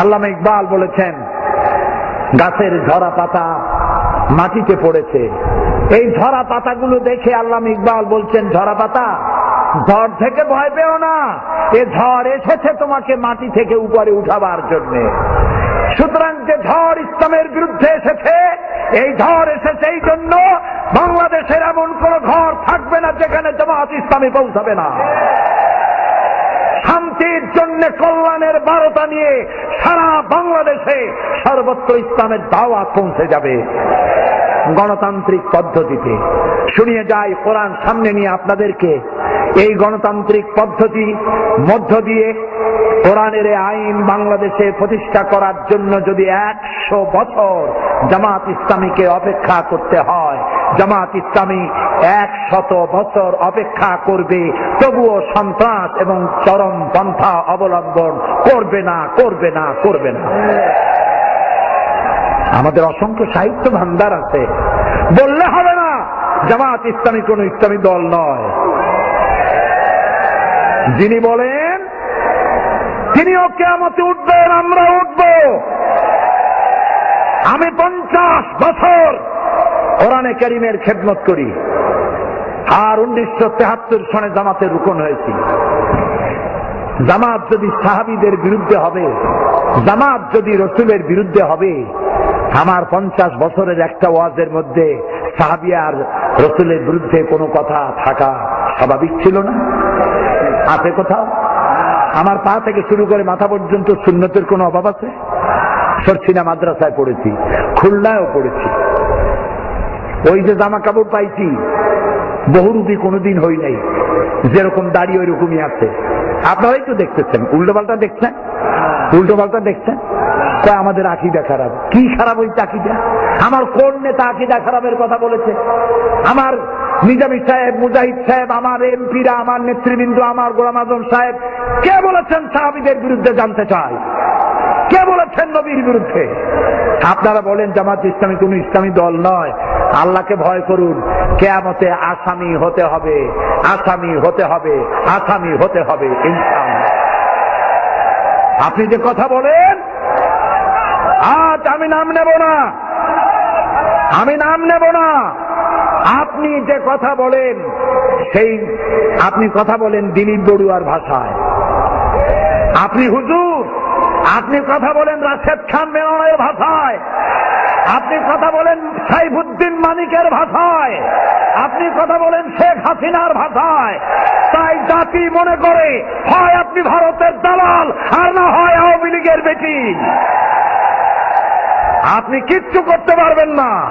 আল্লামা ইকবাল বলেছেন, গাছের ঝরা পাতা মাটিতে পড়েছে। এই ঝরা পাতাগুলো দেখে আল্লামা ইকবাল বলছেন, ঝরা পাতা? ঝড় থেকে ভয় পেও না। এ ঝড় এসেছে তোমাকে মাটি থেকে উপরে উঠাবার জন্যে। সুতরাং যে ঝড় ইসলামের বিরুদ্ধে এসেছে, এই ঝড় এসেছে এই জন্য বাংলাদেশের এমন কোন ঘর থাকবে না যেখানে জামাত ইসলামী পৌঁছাবে না। শান্তির জন্য কল্যাণের বারোটা নিয়ে সারা বাংলাদেশে সর্বত্র ইসলামের দাওয়াত পৌঁছে যাবে। গণতান্ত্রিক পদ্ধতিতে। শুনিয়ে যাই কোরআন সামনে নিয়ে আপনাদেরকে। এই গণতান্ত্রিক পদ্ধতি মধ্য দিয়ে কোরআনের আইন বাংলাদেশে প্রতিষ্ঠা করার জন্য যদি একশো বছর জামাত ইসলামীকে অপেক্ষা করতে হয় জামাত ইসলামী এক শত বছর অপেক্ষা করবে। তবুও সন্ত্রাস এবং চরম পন্থা অবলম্বন করবে না করবে না করবে না। আমাদের অসংখ্য সাহিত্য ভান্ডার আছে। বললে হবে না, জামাত ইসলামী কোন ইসলামী দল নয়। যিনি বলেন, তিনিও কেমতে উঠবেন আমরা উঠব। আমি পঞ্চাশ বছর কোরআনে করিমের খেদমত করি। আর উনিশশো তেহাত্তর সনে জামাতের রুকন হয়েছি। জামাত যদি সাহাবিদের বিরুদ্ধে হবে, জামাত যদি রসুলের বিরুদ্ধে হবে, আমার পঞ্চাশ বছরের একটা ওয়াজের মধ্যে সাহাবিয়ার রসুলের বিরুদ্ধে কোনো কথা থাকা স্বাভাবিক ছিল না? আছে কোথাও? আমার পা থেকে শুরু করে মাথা পর্যন্ত শূন্যতের কোনো অভাব আছে? সরছিনা মাদ্রাসায় পড়েছি, খুলনায়ও পড়েছি। ওই যে জামা কাপড় পাইছি বহুরূপী কোনোদিন হই নাই। যেরকম দাঁড়িয়ে ওই রকমই আছে। আপনারাই তো দেখতেছেন, উল্টো পাল্টা দেখছেন? উল্টো পাল্টা দেখছেন? কয় আমাদের আকিদা খারাপ। কি খারাপ ওই আকিদা? আমার কোন নেতা আকিদা খারাপের কথা বলেছে? আমার নিজামী সাহেব, মুজাহিদ সাহেব, আমার এমপিরা, আমার নেতৃবৃন্দ, আমার গোলাম আজম সাহেব, কে বলেছেন সাহাবিদের বিরুদ্ধে জানতে চাই? কে বলেছেন নবীর বিরুদ্ধে? আপনারা বলেন জামাত ইসলামী কোন ইসলামী দল নয়। আল্লাহকে ভয় করুন। কেয়ামতে আসামি হতে হবে, আসামি হতে হবে, আসামি হতে হবে, ইনশাআল্লাহ। আপনি যে কথা বলেন, আজ আমি নাম নেব না। আমি নাম নেব না। আপনি যে কথা বলেন, সেই আপনি কথা বলেন দিলীপ বড়ুয়ার ভাষায়। আপনি হুজুর, আপনি কথা বলেন রাশেদ খান মেননের ভাষায়। আপনি কথা বলেন সাইফুদ্দিন মানিকের ভাষায়। আপনি কথা বলেন শেখ হাসিনার ভাষায়। তাই জাতি মনে করে, হয় আপনি ভারতের দালাল, আর না হয় আওয়ামী লীগের বেটি। আপনি কিচ্ছু করতে পারবেন না।